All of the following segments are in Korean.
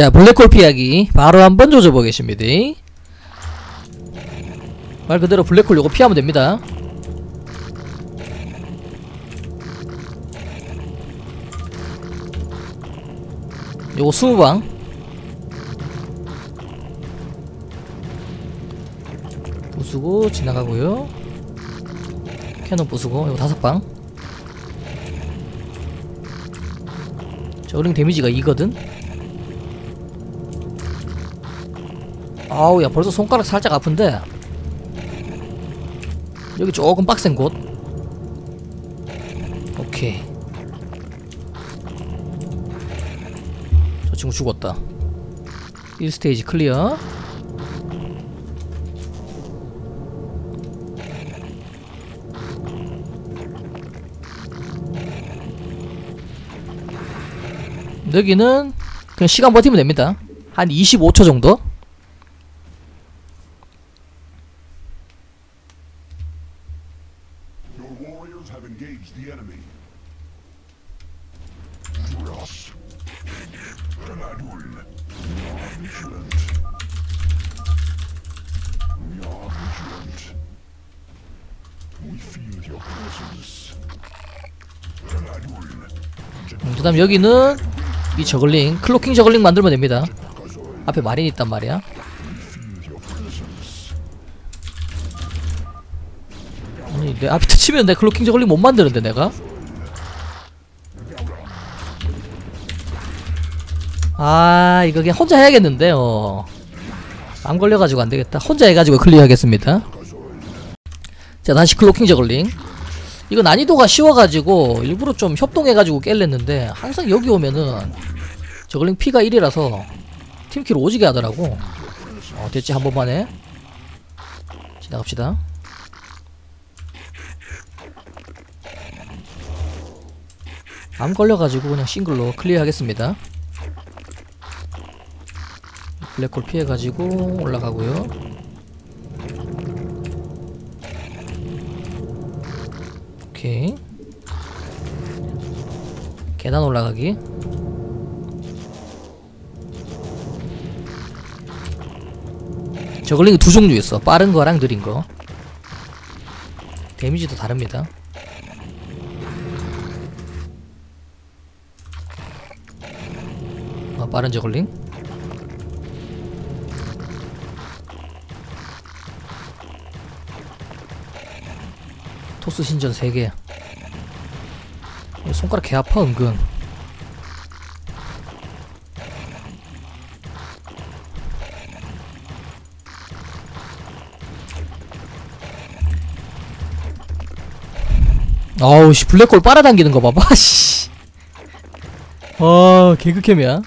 자 블랙홀 피하기 바로 한번 조져보겠습니다. 말 그대로 블랙홀 요거 피하면 됩니다. 요거 20방. 부수고 지나가고요. 캐논 부수고 요거 5방. 저링 데미지가 2거든 아우 야 벌써 손가락 살짝 아픈데? 여기 조금 빡센 곳. 오케이. 저 친구 죽었다. 1스테이지 클리어. 여기는 그냥 시간 버티면 됩니다. 한 25초 정도 Warriors have engaged the enemy. Duras. Are vigilant. We are vigilant. We feel your presence. Grenadwin. 음, 그 다음 여기는 이 저글링 클로킹 저글링 만들면 됩니다 앞에 마린 있단 말이야 아니 내 앞에 치면 내 클로킹 저글링 못 만드는데 내가? 아 이거 그냥 혼자 해야겠는데 어. 안 걸려가지고 안되겠다. 혼자 해가지고 클리어하겠습니다. 자 다시 클로킹 저글링. 이거 난이도가 쉬워가지고 일부러 좀 협동해가지고 깰랬는데 항상 여기 오면은 저글링 피가 1이라서 팀킬 오지게 하더라고. 어 됐지 한 번만에. 지나갑시다 암 걸려가지고 그냥 싱글로 클리어하겠습니다. 블랙홀 피해가지고 올라가고요. 오케이. 계단 올라가기. 저글링이 두 종류 있어. 빠른 거랑 느린 거. 데미지도 다릅니다 아, 빠른 저글링? 토스 신전 3개. 손가락 개 아파 은근. 아우 씨 블랙홀 빨아당기는 거 봐봐 씨. 아 개극혐이야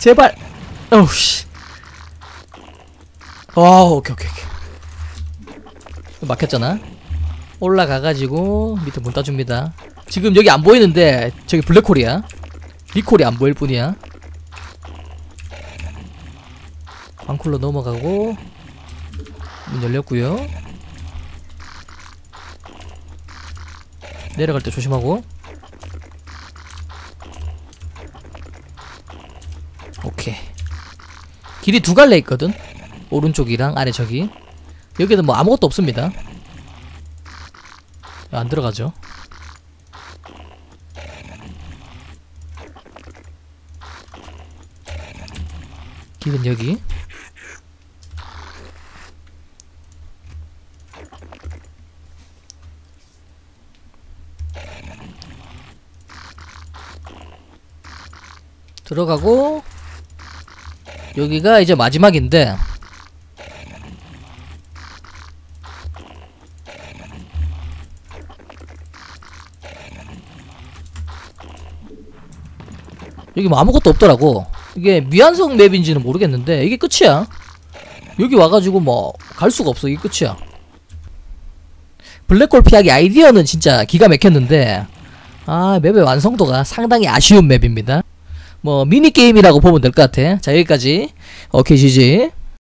제발. 어우 씨. 아 오케이 오케이 오케이. 막혔잖아. 올라가가지고 밑에 문 따줍니다. 지금 여기 안 보이는데 저기 블랙홀이야. 리콜이 안 보일 뿐이야. 광쿨로 넘어가고 문 열렸고요. 내려갈 때 조심하고 오케이 길이 두 갈래 있거든? 오른쪽이랑 아래 저기. 여기는 뭐 아무것도 없습니다. 안 들어가죠? 길은 여기. 들어가고 여기가 이제 마지막인데. 여기 뭐 아무것도 없더라고. 이게 미완성 맵인지는 모르겠는데 이게 끝이야. 여기 와가지고 뭐 갈 수가 없어. 이게 끝이야. 블랙홀 피하기 아이디어는 진짜 기가 막혔는데. 아 맵의 완성도가 상당히 아쉬운 맵입니다 뭐 미니게임이라고 보면 될 것 같아. 자 여기까지. 오케이 지지